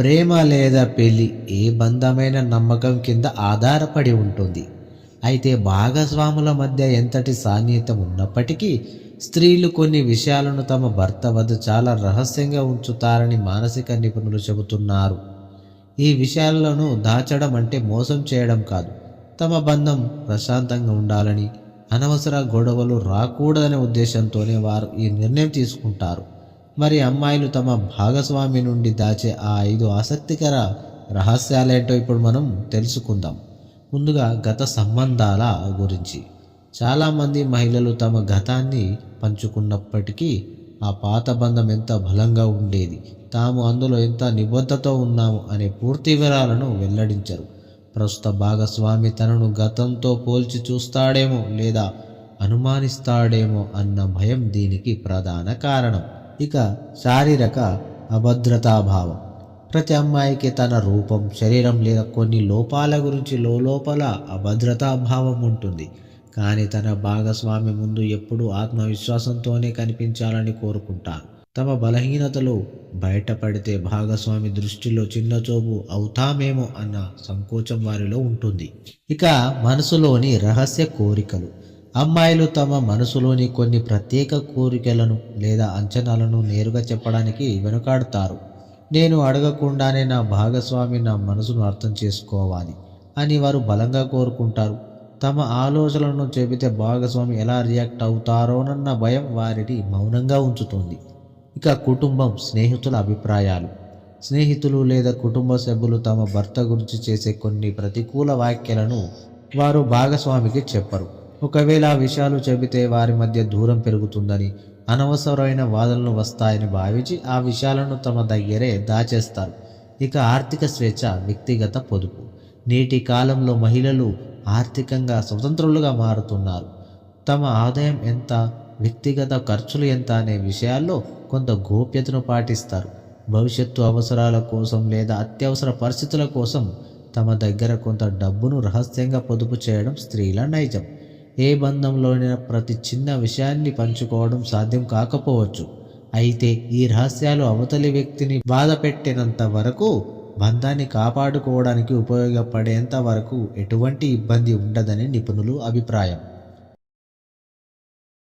ప్రేమ లేదా పెళ్ళి ఏ బంధమైన నమ్మకం కింద ఆధారపడి ఉంటుంది. అయితే భాగస్వాముల మధ్య ఎంతటి సాన్నిహితం ఉన్నప్పటికీ స్త్రీలు కొన్ని విషయాలను తమ భర్త వద్ద చాలా రహస్యంగా ఉంచుతారని మానసిక నిపుణులు చెబుతున్నారు. ఈ విషయాలను దాచడం అంటే మోసం చేయడం కాదు. తమ బంధం ప్రశాంతంగా ఉండాలని అనవసర గొడవలు రాకూడదనే ఉద్దేశంతోనే వారు ఈ నిర్ణయం తీసుకుంటారు. మరి అమ్మాయిలు తమ భాగస్వామి నుండి దాచే ఆ ఐదు ఆసక్తికర రహస్యాలేంటో ఇప్పుడు మనం తెలుసుకుందాం. ముందుగా గత సంబంధాల గురించి. చాలామంది మహిళలు తమ గతాన్ని పంచుకున్నప్పటికీ ఆ పాత బంధం ఎంత బలంగా ఉండేది తాము అందులో ఎంత నిబద్ధతో ఉన్నాము అనే పూర్తి వివరాలను వెల్లడించరు. ప్రస్తుత భాగస్వామి తనను గతంతో పోల్చి చూస్తాడేమో లేదా అనుమానిస్తాడేమో అన్న భయం దీనికి ప్రధాన కారణం. ఇక శారీరక అభద్రతాభావం. ప్రతి అమ్మాయికి తన రూపం శరీరం లేదా కొన్ని లోపాల గురించి లోపల అభద్రతాభావం ఉంటుంది. కానీ తన భాగస్వామి ముందు ఎప్పుడూ ఆత్మవిశ్వాసంతోనే కనిపించాలని కోరుకుంటారు. తమ బలహీనతలు బయటపడితే భాగస్వామి దృష్టిలో చిన్నచూపు అవుతామేమో అన్న సంకోచం వారిలో ఉంటుంది. ఇక మనసులోని రహస్య కోరికలు. అమ్మాయిలు తమ మనసులోని కొన్ని ప్రత్యేక కోరికలను లేదా అంచనాలను నేరుగా చెప్పడానికి వెనుకాడతారు. నేను అడగకుండానే నా భాగస్వామి నా మనసును అర్థం చేసుకోవాలి అని వారు బలంగా కోరుకుంటారు. తమ ఆలోచనలను చెబితే భాగస్వామి ఎలా రియాక్ట్ అవుతారోనన్న భయం వారిని మౌనంగా ఉంచుతుంది. ఇక కుటుంబం స్నేహితుల అభిప్రాయాలు. స్నేహితులు లేదా కుటుంబ సభ్యులు తమ భర్త గురించి చేసే కొన్ని ప్రతికూల వ్యాఖ్యలను వారు భాగస్వామికి చెప్పరు. ఒకవేళ ఆ విషయాలు చెబితే వారి మధ్య దూరం పెరుగుతుందని అనవసరమైన వాదనలు వస్తాయని భావించి ఆ విషయాలను తమ దగ్గరే దాచేస్తారు. ఇక ఆర్థిక స్వేచ్ఛ వ్యక్తిగత పొదుపు. నేటి కాలంలో మహిళలు ఆర్థికంగా స్వతంత్రులుగా మారుతున్నారు. తమ ఆదాయం ఎంత వ్యక్తిగత ఖర్చులు ఎంత అనే విషయాల్లో కొంత గోప్యతను పాటిస్తారు. భవిష్యత్తు అవసరాల కోసం లేదా అత్యవసర పరిస్థితుల కోసం తమ దగ్గర కొంత డబ్బును రహస్యంగా పొదుపు చేయడం స్త్రీల నైజం. ఏ బంధంలోనైనా ప్రతి చిన్న విషయాన్ని పంచుకోవడం సాధ్యం కాకపోవచ్చు. అయితే ఈ రహస్యాలు అవతలి వ్యక్తిని బాధ పెట్టినంత వరకు బంధాన్ని కాపాడుకోవడానికి ఉపయోగపడేంత వరకు ఎటువంటి ఇబ్బంది ఉండదని నిపుణులు అభిప్రాయం.